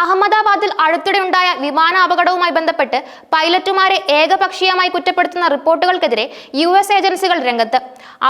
അഹമ്മദാബാദിൽ അടുത്തിടെയുണ്ടായ വിമാന അപകടവുമായി ബന്ധപ്പെട്ട് പൈലറ്റുമാരെ ഏകപക്ഷീയമായി കുറ്റപ്പെടുത്തുന്ന റിപ്പോർട്ടുകൾക്കെതിരെ യു എസ് ഏജൻസികൾ രംഗത്ത്.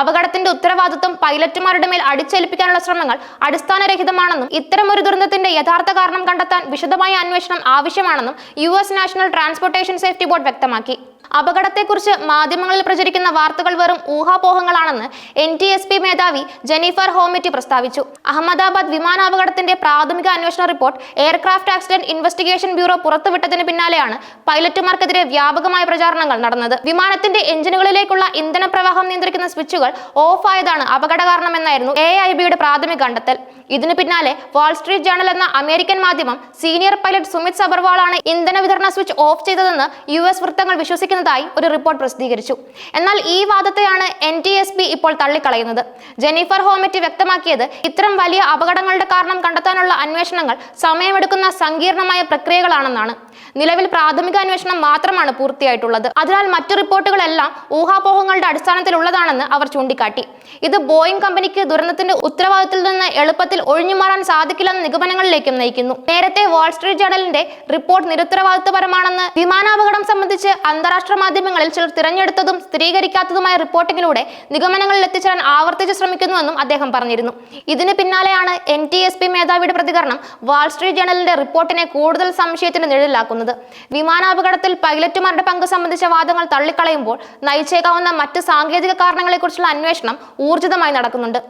അപകടത്തിന്റെ ഉത്തരവാദിത്വം പൈലറ്റുമാരുടെ മേൽ അടിച്ചേൽപ്പിക്കാനുള്ള ശ്രമങ്ങൾ അടിസ്ഥാനരഹിതമാണെന്നും ഇത്തരമൊരു ദുരന്തത്തിന്റെ യഥാർത്ഥ കാരണം കണ്ടെത്താൻ വിശദമായ അന്വേഷണം ആവശ്യമാണെന്നും U national transportation safety board വ്യക്തമാക്കി. അപകടത്തെക്കുറിച്ച് മാധ്യമങ്ങളിൽ പ്രചരിക്കുന്ന വാർത്തകൾ വെറും ഊഹാപോഹങ്ങളാണെന്ന് എൻ ടി എസ് പി മേധാവി ജെനിഫർ ഹോമിറ്റി പ്രസ്താവിച്ചു. അഹമ്മദാബാദ് വിമാനാപകടത്തിന്റെ പ്രാഥമിക അന്വേഷണ report aircraft accident investigation bureau പുറത്തുവിട്ടതിന് പിന്നാലെയാണ് പൈലറ്റുമാർക്കെതിരെ വ്യാപകമായ പ്രചാരണങ്ങൾ നടന്നത്. വിമാനത്തിന്റെ എഞ്ചിനുകളിലേക്കുള്ള ഇന്ധന പ്രവാഹം നിയന്ത്രിക്കുന്ന സ്വിച്ചുകൾ ഓഫ് ആയതാണ് അപകട കാരണമെന്നായിരുന്നു എ ഐ ബിയുടെ പ്രാഥമിക കണ്ടെത്തൽ. ഇതിനു പിന്നാലെ വാൾസ്ട്രീറ്റ് ജേണൽ എന്ന അമേരിക്കൻ മാധ്യമം സീനിയർ പൈലറ്റ് സുമിത് സബർവാളാണ് ഇന്ധന വിതരണ സ്വിച്ച് ഓഫ് ചെയ്തതെന്ന് യു എസ് വൃത്തങ്ങൾ വിശ്വസിക്കുന്നതായി ഒരു റിപ്പോർട്ട് പ്രസിദ്ധീകരിച്ചു. എന്നാൽ ഈ വാദത്തെയാണ് എൻ ടി എസ് പി ഇപ്പോൾ തള്ളിക്കളയുന്നത്. ജെനിഫർ ഹോമറ്റ് വ്യക്തമാക്കിയത് ഇത്തരം വലിയ അപകടങ്ങളുടെ കാരണം കണ്ടെത്താനുള്ള അന്വേഷണങ്ങൾ സമയമെടുക്കുന്ന സങ്കീർണമായ പ്രക്രിയകളാണെന്നാണ്. നിലവിൽ പ്രാഥമിക അന്വേഷണം മാത്രമാണ് പൂർത്തിയായിട്ടുള്ളത്. അതിനാൽ മറ്റു റിപ്പോർട്ടുകളെല്ലാം ഊഹാപോഹങ്ങളുടെ അടിസ്ഥാനത്തിലുള്ളതാണെന്ന് അവർ ചൂണ്ടിക്കാട്ടി. ഇത് ബോയിങ് കമ്പനിക്ക് ദുരന്തത്തിന്റെ ഉത്തരവാദിത്തത്തിൽ നിന്ന് എളുപ്പത്തിൽ ഒഴിഞ്ഞുമാറാൻ സാധിക്കില്ലെന്ന നിഗമനങ്ങളിലേക്കും നയിക്കുന്നു. നേരത്തെ വാൾസ്ട്രീറ്റ് ജേണലിന്റെ റിപ്പോർട്ട് നിരുത്തരവാദിത്വപരമാണെന്ന് വിമാനാപകടം സംബന്ധിച്ച് അന്താരാഷ്ട്ര മാധ്യമങ്ങളിൽ ചിലർ തിരഞ്ഞെടുത്തതും സ്ഥിരീകരിക്കാത്തതുമായ റിപ്പോർട്ടിങ്ങിലൂടെ നിഗമനങ്ങളിൽ എത്തിച്ചേരാൻ ആവർത്തിച്ച് ശ്രമിക്കുന്നുവെന്നും അദ്ദേഹം പറഞ്ഞിരുന്നു. ഇതിന് പിന്നാലെയാണ് എൻ ടി എസ് പി മേധാവിയുടെ പ്രതികരണം വാൾസ്ട്രീറ്റ് ജേണലിന്റെ റിപ്പോർട്ടിനെ കൂടുതൽ സംശയത്തിന് നിഴലിലാക്കുന്നത്. വിമാനാപകടത്തിൽ പൈലറ്റുമാരുടെ പങ്ക് സംബന്ധിച്ച വാദങ്ങൾ തള്ളിക്കളയുമ്പോൾ നയിച്ചേക്കാവുന്ന മറ്റ് സാങ്കേതിക കാരണങ്ങളെക്കുറിച്ചുള്ള അന്വേഷണം ഊർജിതമായി നടക്കുന്നുണ്ട്.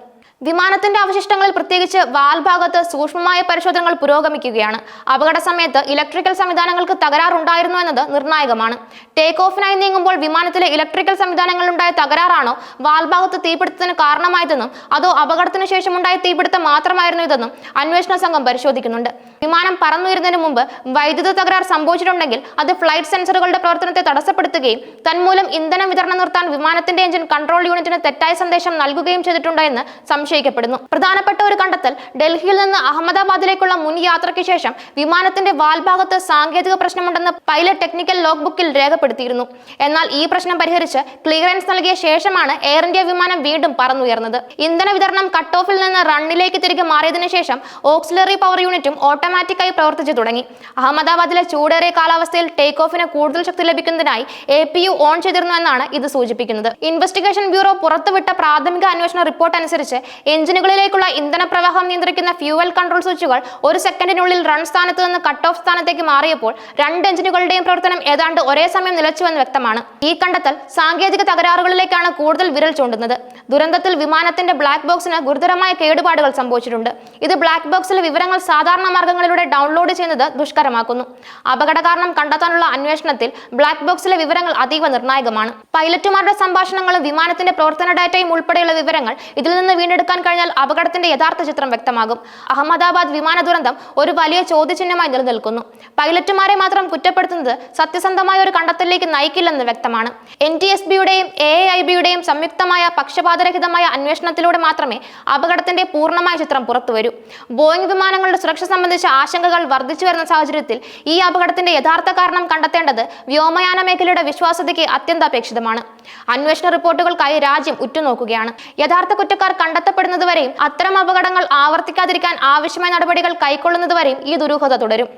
വിമാനത്തിന്റെ അവശിഷ്ടങ്ങളിൽ പ്രത്യേകിച്ച് വാൽഭാഗത്ത് സൂക്ഷ്മമായ പരിശോധനകൾ പുരോഗമിക്കുകയാണ്. അപകട സമയത്ത് ഇലക്ട്രിക്കൽ സംവിധാനങ്ങൾക്ക് തകരാറുണ്ടായിരുന്നു എന്നത് നിർണായകമാണ്. ടേക്ക് ഓഫിനായി നീങ്ങുമ്പോൾ വിമാനത്തിലെ ഇലക്ട്രിക്കൽ സംവിധാനങ്ങളിലുണ്ടായ തകരാറാണോ വാൽഭാഗത്ത് തീപിടുത്തത്തിന് കാരണമായതെന്നും അതോ അപകടത്തിന് ശേഷം ഉണ്ടായ തീപിടുത്തം മാത്രമായിരുന്നു ഇതെന്നും അന്വേഷണ സംഘം പരിശോധിക്കുന്നുണ്ട്. വിമാനം പറന്നുയരുന്നതിന് മുമ്പ് വൈദ്യുത തകരാർ സംഭവിച്ചിട്ടുണ്ടെങ്കിൽ അത് ഫ്ലൈറ്റ് സെൻസറുകളുടെ പ്രവർത്തനത്തെ തടസ്സപ്പെടുത്തുകയും തന്മൂലം ഇന്ധനം വിതരണം നിർത്താൻ വിമാനത്തിന്റെ എഞ്ചിൻ കൺട്രോൾ യൂണിറ്റിന് തെറ്റായ സന്ദേശം നൽകുകയും ചെയ്തിട്ടുണ്ട് എന്ന് സംശയിക്കപ്പെടുന്നു. പ്രധാനപ്പെട്ട ഒരു കണ്ടെത്തൽ ഡൽഹിയിൽ നിന്ന് അഹമ്മദാബാദിലേക്കുള്ള മുൻ യാത്രയ്ക്ക് ശേഷം വിമാനത്തിന്റെ വാൽഭാഗത്ത് സാങ്കേതിക പ്രശ്നമുണ്ടെന്ന് പൈലറ്റ് ടെക്നിക്കൽ ലോഗ് ബുക്കിൽ രേഖപ്പെടുത്തിയിരുന്നു. എന്നാൽ ഈ പ്രശ്നം പരിഹരിച്ച് ക്ലിയറൻസ് നൽകിയ ശേഷമാണ് എയർ ഇന്ത്യ വിമാനം വീണ്ടും പറന്നുയർന്നത്. ഇന്ധന വിതരണം കട്ട് ഓഫിൽ നിന്ന് റണ്ണിലേക്ക് തിരികെ മാറിയതിനു ശേഷം ഓക്സിലറി പവർ യൂണിറ്റും ഓട്ടോമാറ്റിക്കായി പ്രവർത്തിച്ചു തുടങ്ങി. അഹമ്മദാബാദിലെ ചൂടേറിയ കാലാവസ്ഥയിൽ ടേക്ക് ഓഫിന് കൂടുതൽ ശക്തി ലഭിക്കുന്നതിനായി എ പി യു ഓൺ ചെയ്തിരുന്നു എന്നാണ് ഇത് സൂചിപ്പിക്കുന്നത്. ഇൻവെസ്റ്റിഗേഷൻ ബ്യൂറോ പുറത്തുവിട്ട പ്രാഥമിക അന്വേഷണ റിപ്പോർട്ട് അനുസരിച്ച് എഞ്ചിനുകളിലേക്കുള്ള ഇന്ധന പ്രവാഹം നിയന്ത്രിക്കുന്ന ഫ്യൂവൽ കൺട്രോൾ സ്വിച്ചുകൾ ഒരു സെക്കൻഡിനുള്ളിൽ റൺ സ്ഥാനത്ത് നിന്ന് കട്ട് ഓഫ് സ്ഥാനത്തേക്ക് മാറിയപ്പോൾ രണ്ട് എഞ്ചിനുകളുടെയും പ്രവർത്തനം ഏതാണ്ട് ഒരേ സമയം നിലച്ചുവെന്ന് വ്യക്തമാണ്. ഈ കണ്ടെത്തൽ സാങ്കേതിക തകരാറുകളിലേക്കാണ് കൂടുതൽ വിരൽ ചൂണ്ടുന്നത്. ദുരന്തത്തിൽ വിമാനത്തിന്റെ ബ്ലാക്ക് ബോക്സിന് ഗുരുതരമായ കേടുപാടുകൾ സംഭവിച്ചിട്ടുണ്ട്. ഇത് ബ്ലാക്ക് ബോക്സിലെ വിവരങ്ങൾ സാധാരണ മാർഗങ്ങളിലൂടെ ഡൗൺലോഡ് ചെയ്യുന്നത് ദുഷ്കരമാക്കുന്നു. അപകട കാരണം കണ്ടെത്താനുള്ള അന്വേഷണത്തിൽ ബ്ലാക്ക് ബോക്സിലെ വിവരങ്ങൾ അതീവ നിർണായകമാണ്. പൈലറ്റുമാരുടെ സംഭാഷണങ്ങളും വിമാനത്തിന്റെ പ്രവർത്തന ഡാറ്റയും ഉൾപ്പെടെയുള്ള വിവരങ്ങൾ ഇതിൽ നിന്ന് വീണ്ടെടുക്കാൻ കഴിഞ്ഞാൽ അപകടത്തിന്റെ യഥാർത്ഥ ചിത്രം വ്യക്തമാകും. അഹമ്മദാബാദ് വിമാന ദുരന്തം ഒരു വലിയ ചോദ്യചിഹ്നമായി നിലനിൽക്കുന്നു. പൈലറ്റുമാരെ മാത്രം കുറ്റപ്പെടുത്തുന്നത് സത്യസന്ധമായ ഒരു കണ്ടെത്തലിലേക്ക് നയിക്കില്ലെന്ന് വ്യക്തമാണ്. എൻ ടി എസ് ബിയുടെയും എ ഐ ബിയുടെയും സംയുക്തമായ പക്ഷപാതരഹിതമായ അന്വേഷണത്തിലൂടെ മാത്രമേ അപകടത്തിന്റെ പൂർണമായ ചിത്രം പുറത്തുവരൂ. ബോയിങ് വിമാനങ്ങളുടെ സുരക്ഷ സംബന്ധിച്ച ആശങ്കകൾ വർദ്ധിച്ചു വരുന്ന സാഹചര്യത്തിൽ ഈ അപകടത്തിന്റെ യഥാർത്ഥ കാരണം കണ്ടെത്തേണ്ടത് വ്യോമയാന മേഖലയുടെ വിശ്വാസ്യതയ്ക്ക് അത്യന്താപേക്ഷിതമാണ്. അന്വേഷണ റിപ്പോർട്ടുകൾക്കായി രാജ്യം ഉറ്റുനോക്കുകയാണ്. യഥാർത്ഥ കുറ്റക്കാർ കണ്ടെത്തപ്പെടുന്നതുവരെയും അത്തരം അപകടങ്ങൾ ആവർത്തിക്കാതിരിക്കാൻ ആവശ്യമായ നടപടികൾ കൈക്കൊള്ളുന്നതുവരെയും ഈ ദുരൂഹത തുടരും.